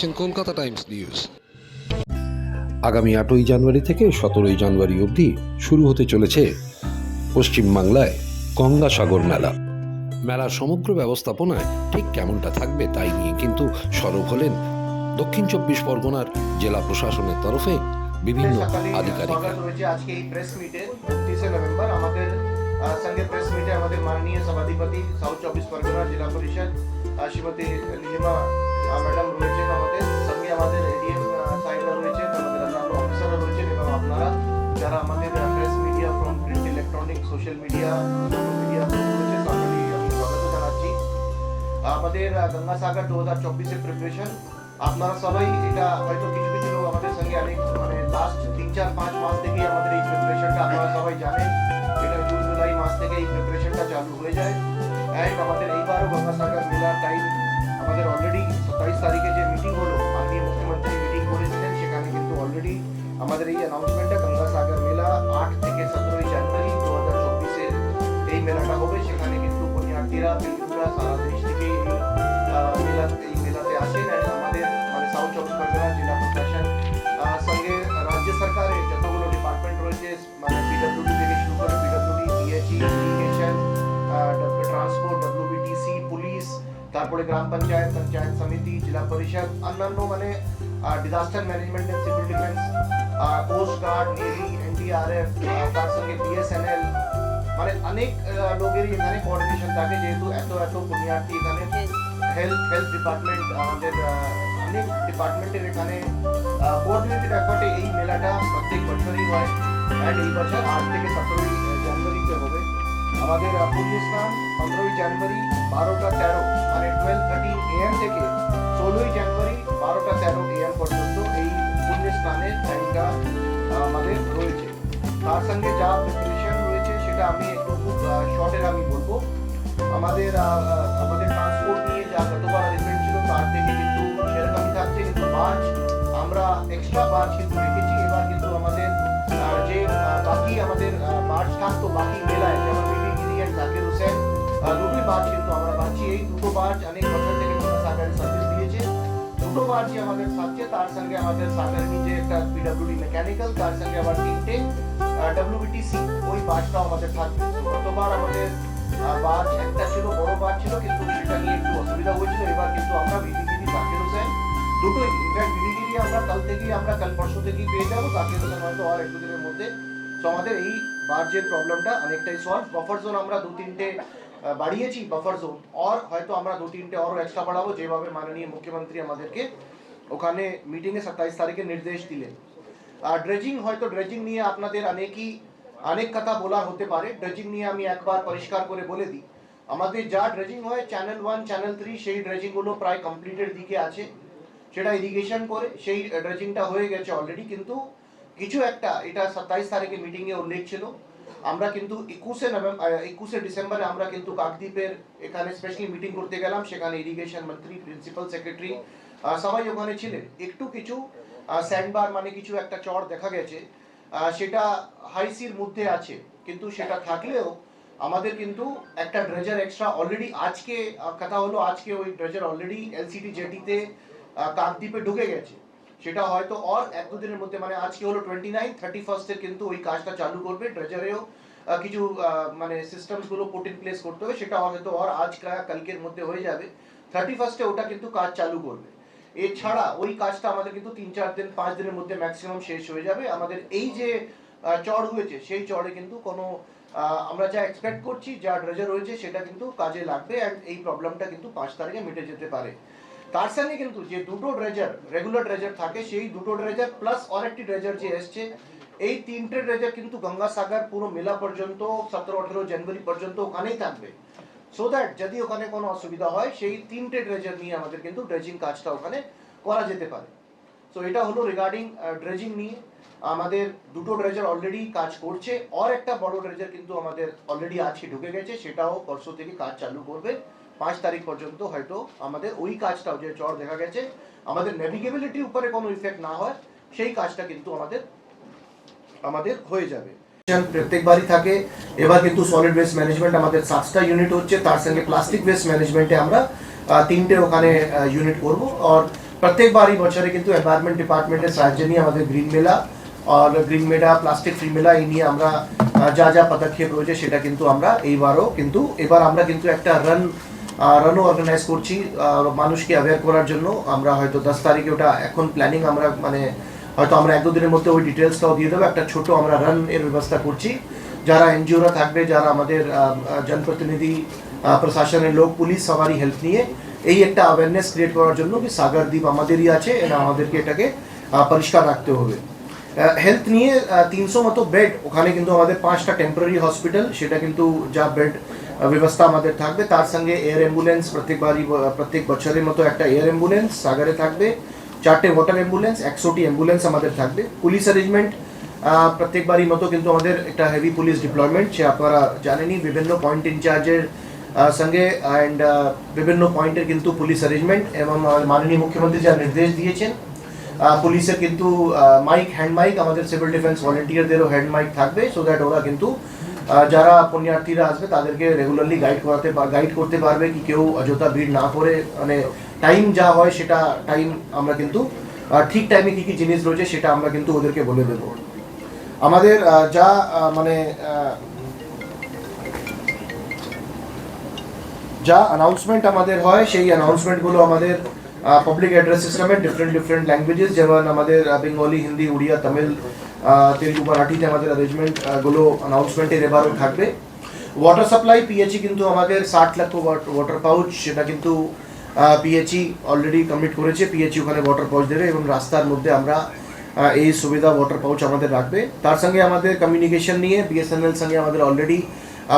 দেখছেন Kolkata Times news. আগামী আটই জানুয়ারি থেকে সতেরোই জানুয়ারি অবধি শুরু হতে চলেছে পশ্চিমবাংলায় গঙ্গাসাগর মেলা। মেলার সমগ্র ব্যবস্থাপনায় ঠিক কেমনটা থাকবে তাই নিয়ে কিন্তু সরব হলেন দক্ষিণ চব্বিশ পরগনার জেলা প্রশাসনের তরফে বিভিন্ন আধিকারিক আজকে এই প্রেস মিটে নভেম্বর। আমাদের সঙ্গে প্রেস মিটে আমাদের মাননীয় সভাধিপতি সাউথ চব্বিশ পরগনা জেলা পরিষদ শ্রীমতী আহ, ম্যাডাম রয়েছেন আমাদের সঙ্গে আমাদের এডিএম সাহেবরা রয়েছেন আমাদের অন্যান্য অফিসাররা রয়েছেন এবং আপনারা যারা আমাদের press media from print electronic social media media রয়েছে সকলেই আমি স্বাগত জানাচ্ছি আমাদের আহ, গঙ্গাসাগর দু হাজার চব্বিশের প্রিপারেশন আপনারা সবাই এটা হয়তো কিছু কিছু লোক আমাদের সঙ্গে অনেক আমাদের এই অ্যানাউন্সমেন্টটা গঙ্গাসাগর মেলা আট থেকে সতেরোই জানুয়ারি দু হাজার চব্বিশের এই মেলাটা হবে। সেখানে কিন্তু পুণ্যার্থীরা পিলগ্রিমরা সারা দেশ থেকে মেলা, এই মেলাতে আসেন। আমাদের মানে সাউথ চব্বিশ পরগনা জেলা প্রশাসন সঙ্গে রাজ্য সরকারের যতগুলো ডিপার্টমেন্ট রয়েছে মানে পিডব্লিউডি থেকে শুরু করে PWD DHE irrigation transport WBTC police তারপরে গ্রাম পঞ্চায়েত পঞ্চায়েত সমিতি, জেলা পরিষদ, অন্যান্য মানে disaster management and civil defence coast guard navy NDRF তার সঙ্গে বিএসএনএল মানে অনেক আহ, লোকেরই এখানে কোঅর্ডিনেশন থাকে যেহেতু এত এত পুণ্যার্থী এখানে হেলথ হেলথ ডিপার্টমেন্ট আমাদের আহ, অনেক ডিপার্টমেন্টের এখানে কোঅর্ডিনেটেড এফার্টে এই মেলাটা প্রত্যেক বছরই হয় অ্যান্ড এই বছর আট থেকে সতেরোই জানুয়ারিতে হবে আমাদের আহ, পুণ্য স্নান পনেরোই জানুয়ারি বারোটা তেরো মানে টুয়েলভ থার্টিন এএম থেকে ষোলোই জানুয়ারি বারোটা তেরো এএম পর্যন্ত এই পুণ্য স্নানের টাইমটা আমাদের রয়েছে। তার সঙ্গে যা প্রিপারেশন রয়েছে সেটা আমি একটু খুব শর্টের আমি বলব। আমাদের আমাদের ট্রান্সপোর্ট নিয়ে যা গতবার অ্যারেঞ্জমেন্ট ছিল, তার থেকে কিন্তু সেরকমই থাকছে। কিন্তু মার্চ আমরা এক্সট্রা মার্চ কিন্তু রেখেছি। এবার কিন্তু আমাদের যে বাকি আমাদের মার্চ থাকতো, বাকি মেলায়, যেমন অ্যান্ড জাকির হোসেন দুটোই বার্চ কিন্তু আমরা পাচ্ছি এই দুটো বার্চ অনেক বছর থেকে সাগরের সার্ভিস দিয়েছে দুটো বার্চই আমাদের থাকছে তার সঙ্গে আমাদের সাগরনি যে একটা পিডব্লিউডি মেকানিক্যাল তার সঙ্গে আবার তিনটে ডব্লিউবিটিসি ওই বাসটাও আমাদের থাকবে। গতবার আমাদের বাস একটা ছিল, বড় বাস ছিল, কিন্তু সেটা নিয়ে একটু অসুবিধা হয়েছিল। এবার কিন্তু আমরা বিডিগিরি জাকির হোসেন দুটোই ইনফ্যাক্ট বিডিগিরি আমরা কাল থেকেই, আমরা কাল পরশু থেকেই পেয়ে যাব। জাকির হোসেন হয়তো আর এক দুদিনের মধ্যে। তো আমাদের এই বার্জের প্রবলেমটা অনেকটাই সলভ বাফার জোন আমরা দু তিনটে বাড়িয়েছি বাফার জোন অর হয়তো আমরা দু তিনটে আরও এক্সট্রা বাড়াবো, যেভাবে মাননীয় মুখ্যমন্ত্রী আমাদেরকে ওখানে মিটিংয়ে সাতাইশ তারিখে নির্দেশ দিলেন। আর ড্রেজিং হয়তো ড্রেজিং নিয়ে আপনাদের অনেকই, অনেক কথা বলা হতে পারে। ড্রেজিং নিয়ে আমি একবার পরিষ্কার করে বলে দিই। আমাদের যা ড্রেজিং হয় চ্যানেল ওয়ান চ্যানেল থ্রি সেই ড্রেজিংগুলো প্রায় কমপ্লিটের দিকে আছে। সেটা ইরিগেশন করে, সেই ড্রেজিংটা হয়ে গেছে অলরেডি কিন্তু কিছু একটা, এটা সাতাইশ তারিখে মিটিংয়ে উল্লেখ ছিল। আমরা কিন্তু একুশে নভেম্বর একুশে ডিসেম্বরে আমরা কিন্তু কাকদ্বীপের এখানে স্পেশালি মিটিং করতে গেলাম। সেখানে ইরিগেশন মন্ত্রী প্রিন্সিপাল সেক্রেটারি সবাই ওখানে ছিলেন। একটু কিছু স্যান্ডবার মানে কিছু একটা চর দেখা গেছে। সেটা হাইসির মধ্যে আছে। কিন্তু সেটা থাকলেও আমাদের কিন্তু একটা ড্রেজার এক্সট্রা অলরেডি আজকে কথা হলো আজকে ওই ড্রেজার অলরেডি এলসিটি জেটিতে কাকদ্বীপে ঢুকে গেছে। সেটা হয়তো আর এক দুদিনের মধ্যে মানে আজকে হলো টোয়েন্টি নাইন থার্টি ফার্স্টের কিন্তু ওই কাজটা চালু করবে। ড্রেজারেও আহ, কিছু মানে সিস্টেমসগুলো পুট ইন প্লেস করতে হবে সেটা হয়তো অর আজ কালকের মধ্যে হয়ে যাবে। থার্টি ফার্স্টে ওটা কিন্তু কাজ চালু করবে। এছাড়া ওই কাজটা আমাদের কিন্তু তিন চার দিন পাঁচ দিনের মধ্যে ম্যাক্সিমাম শেষ হয়ে যাবে। আমাদের এই যে চড় হয়েছে সেই চড়ে কিন্তু কোনো আমরা যা এক্সপেক্ট করছি যা ড্রেজার রয়েছে সেটা কিন্তু কাজে লাগবে। এই প্রবলেমটা কিন্তু পাঁচ তারিখে মিটে যেতে পারে। তার সঙ্গে কিন্তু যে দুটো ড্রেজার রেগুলার ড্রেজার থাকে, সেই দুটো ড্রেজার প্লাস আরেকটি ড্রেজার যে এসছে, এই তিনটে ড্রেজার কিন্তু গঙ্গাসাগর পুরো মেলা পর্যন্ত, সতেরো, আঠেরো জানুয়ারি পর্যন্ত ওখানেই থাকবে। সো দ্যাট যদি ওখানে কোনো অসুবিধা হয়, সেই তিনটে ড্রেজার নিয়ে আমাদের কিন্তু ড্রেজিং কাজটা ওখানে করা যেতে পারে। সো এটা হলো রিগার্ডিং ড্রেজিং নিয়ে। আমাদের দুটো ড্রেজার অলরেডি কাজ করছে, আর একটা বড় ড্রেজার কিন্তু আমাদের অলরেডি আজকে ঢুকে গেছে, সেটাও পরশু থেকে কাজ চালু করবে। পাঁচ তারিখ পর্যন্ত হয়তো আমাদের ওই কাজটাও যে চর দেখা গেছে, আমাদের নেভিগেবিলিটির উপরে কোনো ইফেক্ট না হয়, সেই কাজটা কিন্তু আমাদের আমাদের হয়ে যাবে। প্রত্যেকবারই থাকে, এবার কিন্তু সলিড ওয়েস্ট ম্যানেজমেন্ট আমাদের সাতটা ইউনিট হচ্ছে, তার সঙ্গে প্লাস্টিক ওয়েস্ট ম্যানেজমেন্টে আমরা তিনটে ওখানে ইউনিট করব। আর প্রত্যেকবারই বছরে কিন্তু এনভায়রনমেন্ট ডিপার্টমেন্টের সাহায্য নিয়ে আমাদের গ্রিন মেলা আর গ্রিন মেলা প্লাস্টিক ফ্রি মেলা এই নিয়ে আমরা যা যা পদক্ষেপ রয়েছে সেটা কিন্তু আমরা এইবারও কিন্তু, এবার আমরা কিন্তু একটা রান রানও অর্গানাইজ করছি মানুষকে অ্যাওয়্যার করার জন্য। আমরা হয়তো দশ তারিখে ওটা এখন প্ল্যানিং আমরা মানে হয়তো আমরা এক দু দিনের মধ্যে ওই ডিটেলসটাও দিয়ে দেবো। একটা ছোট আমরা রান এর ব্যবস্থা করছি। যারা এনজিওরা থাকবে, যারা আমাদের জনপ্রতিনিধি প্রশাসনের লোক, পুলিশ, সবারই হেল্প নিয়ে এই একটা অ্যাওয়ারনেস ক্রিয়েট করার জন্য কি সাগর দ্বীপ আমাদেরই আছে and আমাদেরকে এটাকে পরিষ্কার রাখতে হবে। হেলথ নিয়ে তিনশো মতো বেড ওখানে কিন্তু আমাদের পাঁচটা টেম্পোরারি হসপিটাল সেটা কিন্তু যা বেড ব্যবস্থা আমাদের থাকবে। তার সঙ্গে এয়ার অ্যাম্বুলেন্স প্রত্যেকবারই প্রত্যেক বছরের মতো একটা এয়ার অ্যাম্বুলেন্স সাগরে থাকবে। চারটে ওয়াটার অ্যাম্বুলেন্স একশোটি অ্যাম্বুলেন্স আমাদের থাকবে। পুলিশ অ্যারেঞ্জমেন্ট প্রত্যেকবারই মতো কিন্তু আমাদের একটা হেভি পুলিশ ডিপ্লয়মেন্ট সে আপনারা জানেনই, বিভিন্ন পয়েন্ট ইনচার্জের সঙ্গে অ্যান্ড বিভিন্ন পয়েন্টের কিন্তু পুলিশ অ্যারেঞ্জমেন্ট এবং মাননীয় মুখ্যমন্ত্রী যা নির্দেশ দিয়েছেন পুলিশের কিন্তু মাইক হ্যান্ড মাইক আমাদের সিভিল ডিফেন্স ভলেন্টিয়ারদেরও হ্যান্ড মাইক থাকবে সো দ্যাট ওরা কিন্তু যারা পুণ্যার্থীরা আসবে, তাদেরকে রেগুলারলি গাইড করাতে গাইড করতে পারবে কি কেউ অযথা ভিড় না করে। মানে টাইম যা হয় সেটা টাইম আমরা কিন্তু ঠিক টাইমে কি কি জিনিস রয়েছে সেটা আমরা কিন্তু ওদেরকে বলে দেবো। আমাদের যা মানে যা অ্যানাউন্সমেন্ট আমাদের হয়, সেই অ্যানাউন্সমেন্টগুলো আমাদের পাবলিক অ্যাড্রেস সিস্টেমে ডিফারেন্ট ডিফারেন্ট ল্যাঙ্গুয়েজেস যেমন আমাদের বেঙ্গলি হিন্দি উড়িয়া তামিল তেলুগু মারাঠিতে আমাদের অ্যারেঞ্জমেন্টগুলো অ্যানাউন্সমেন্টের এবারও থাকবে। ওয়াটার সাপ্লাই পিএইচই কিন্তু আমাদের ষাট লক্ষ ওয়াটার পাউচ সেটা কিন্তু পিএইচই অলরেডি কমিট করেছে। পিএইচই ওখানে ওয়াটার পাউচ দেবে এবং রাস্তার মধ্যে আমরা এই সুবিধা ওয়াটার পাউচ আমাদের রাখবে। তার সঙ্গে আমাদের কমিউনিকেশন নিয়ে বিএসএনএল সঙ্গে আমাদের অলরেডি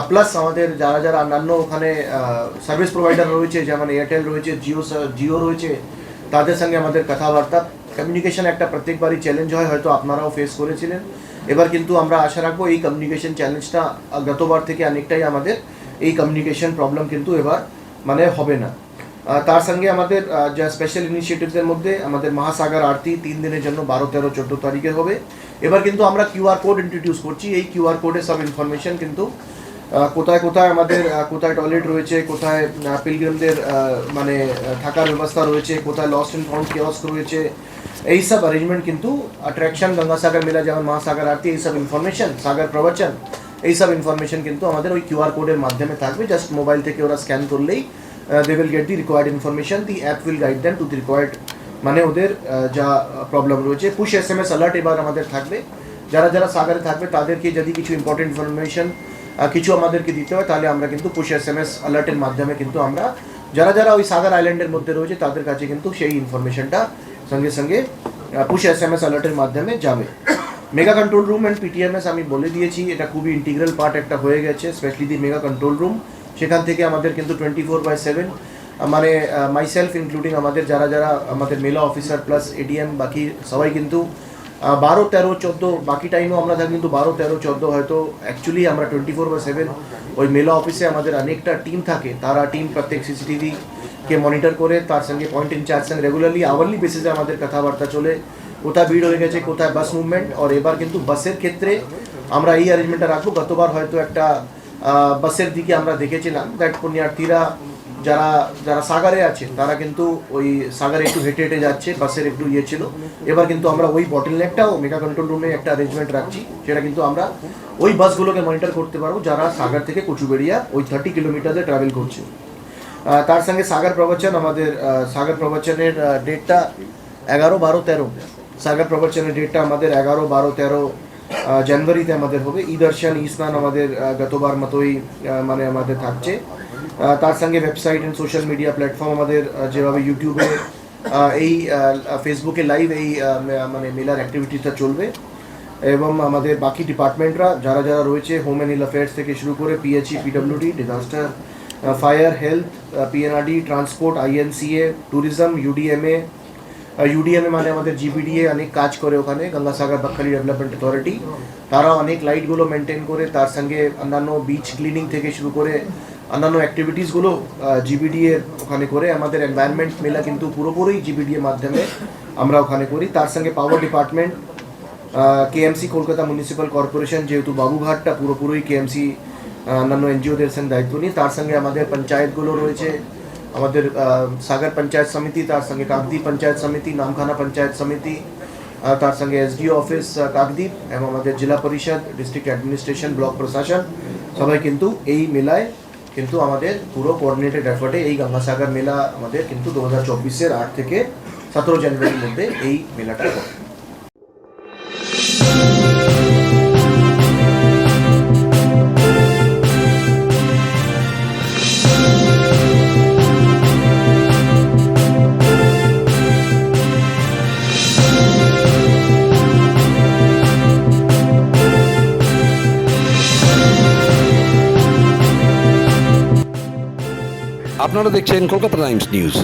প্লাস আমাদের যারা যারা অন্যান্য ওখানে সার্ভিস প্রোভাইডার রয়েছে, যেমন এয়ারটেল রয়েছে জিও জিও রয়েছে, তাদের সঙ্গে আমাদের কথাবার্তা কমিউনিকেশন একটা প্রত্যেকবারই চ্যালেঞ্জ হয়, হয়তো আপনারাও ফেস করেছিলেন। এবার কিন্তু আমরা আশা রাখব এই কমিউনিকেশন চ্যালেঞ্জটা গতবার থেকে অনেকটাই আমাদের এই কমিউনিকেশন প্রবলেম কিন্তু এবার মানে হবে না। তার সঙ্গে আমাদের যা স্পেশাল ইনিশিয়েটিভসের মধ্যে আমাদের মহাসাগর আরতি তিন দিনের জন্য বারো, তেরো, চোদ্দ তারিখে হবে। এবার কিন্তু আমরা কিউআর কোড ইন্ট্রোডিউস করছি। এই কিউআর কোডে সব ইনফরমেশন কিন্তু কোথায় কোথায় আমাদের কোথায় টয়লেট রয়েছে, কোথায় পিলগ্রিমদের মানে থাকার ব্যবস্থা রয়েছে, কোথায় লস্ট অ্যান্ড ফাউন্ড কিয়স্ক রয়েছে এই সব অ্যারেঞ্জমেন্ট কিন্তু অ্যাট্রাকশন গঙ্গাসাগর মেলা যেমন মহাসাগর, আরতি, এই সব ইনফরমেশন সাগর প্রবচন, এই সব ইনফরমেশন কিন্তু আমাদের ওই কিউআর কোডের মাধ্যমে থাকবে। জাস্ট মোবাইল থেকে ওরা স্ক্যান করলেই they will get the required information the app will guide them to the required মানে ওদের যা প্রবলেম রয়েছে। Push S M S alert এবার আমাদের থাকবে। যারা যারা সাগরে থাকবে, তাদেরকে যদি কিছু ইম্পর্টেন্ট ইনফরমেশন কিছু আমাদেরকে দিতে হয়, তাহলে আমরা কিন্তু পুশ এস এম এস অ্যালার্টের মাধ্যমে কিন্তু আমরা, যারা যারা ওই সাগর আইল্যান্ডের মধ্যে রয়েছে, তাদের কাছে কিন্তু সেই ইনফরমেশনটা সঙ্গে সঙ্গে পুশ এস এম এস অ্যালার্টের মাধ্যমে যাবে mega control room and PTMS আমি বলে দিয়েছি এটা খুবই ইন্টিগ্রাল পার্ট একটা হয়ে গেছে specially the mega control room সেখান থেকে আমাদের কিন্তু টোয়েন্টি ফোর বাই সেভেন মানে মাইসেলফ ইনক্লুডিং আমাদের যারা যারা, আমাদের মেলা অফিসার প্লাস এডিএম বাকি সবাই কিন্তু বারো, তেরো, চোদ্দ, বাকি টাইমও আমরা থাকি, কিন্তু বারো, তেরো, চোদ্দ হয়তো অ্যাকচুয়ালি আমরা টোয়েন্টি ফোর বাই সেভেন ওই মেলা অফিসে আমাদের অনেকটা টিম থাকে, তারা টিম প্রত্যেক সিসিটিভি কে মনিটর করে, তার সঙ্গে পয়েন্ট ইনচার্জ সঙ্গে রেগুলারলি আওয়ারলি বেসিসে আমাদের কথাবার্তা চলে। কোথায় ভিড় হয়ে গেছে, কোথায় বাস মুভমেন্ট আর এবার কিন্তু বাসের ক্ষেত্রে আমরা এই অ্যারেঞ্জমেন্টটা রাখব। গতবার হয়তো একটা বাসের দিকে আমরা দেখেছিলাম দ্যাট পুণ্যার্থীরা যারা যারা সাগরে আছে তারা কিন্তু ওই সাগরে একটু হেঁটে হেঁটে যাচ্ছে বাসের একটু ইয়ে ছিল। এবার কিন্তু আমরা ওই বটল নেকটাও মেগা কন্ট্রোল রুমে একটা অ্যারেঞ্জমেন্ট রাখছি, সেটা কিন্তু আমরা ওই বাসগুলোকে মনিটর করতে পারব, যারা সাগর থেকে কচুবেড়িয়া ওই থার্টি কিলোমিটারে ট্রাভেল করছে। তার সঙ্গে সাগর প্রবচন, আমাদের সাগর প্রবচনের ডেটটা এগারো, বারো, তেরো। সাগর প্রবচনের ডেটটা আমাদের এগারো, বারো, তেরো জানুয়ারিতে আমাদের হবে। ই দর্শন ই আমাদের গতবার মতোই মানে আমাদের থাকছে। তার সঙ্গে website and social media platform আমাদের যেভাবে ইউটিউবে এই ফেসবুকে লাইভ এই মানে মেলার অ্যাক্টিভিটিসটা চলবে। এবং আমাদের বাকি ডিপার্টমেন্টরা, যারা যারা রয়েছে হোম অ্যান্ড অ্যাফেয়ার্স থেকে শুরু করে PHE PWD disaster fire health PNRD transport INCA tourism UDMA UDMA মানে আমাদের জিবিডিএ অনেক কাজ করে ওখানে, গঙ্গাসাগর বাক্কালি ডেভেলপমেন্ট অথরিটি তারা অনেক লাইটগুলো মেনটেন করে, তার সঙ্গে অন্যান্য বিচ ক্লিনিং থেকে শুরু করে, অন্যান্য অ্যাক্টিভিটিসগুলো জিবিডিএ ওখানে করে। আমাদের এনভায়রনমেন্ট মেলা কিন্তু পুরোপুরি জিবিডিএ মাধ্যমে আমরা ওখানে করি। তার সঙ্গে power department KMC Kolkata municipal corporation যেহেতু বাবুঘাটটা পুরোপুরি কেএমসি অন্যান্য এনজিওদের সঙ্গে দায়িত্ব নিয়ে, তার সঙ্গে আমাদের পঞ্চায়েতগুলো রয়েছে। আমাদের সাগর পঞ্চায়েত সমিতি, তার সঙ্গে কাকদ্বীপ পঞ্চায়েত সমিতি, নামখানা পঞ্চায়েত সমিতি তার সঙ্গে এসডিও অফিস কাকদ্বীপ এবং আমাদের জেলা পরিষদ ডিস্ট্রিক্ট অ্যাডমিনিস্ট্রেশন ব্লক প্রশাসন, সবাই কিন্তু এই মেলায় কিন্তু আমাদের পুরো কোঅর্ডিনেটেড এফার্টে এই গঙ্গাসাগর মেলা আমাদের কিন্তু দু হাজার চব্বিশের আট থেকে সতেরো জানুয়ারির মধ্যে এই মেলাটা আপনারা দেখছেন কলকাতা টাইমস নিউজ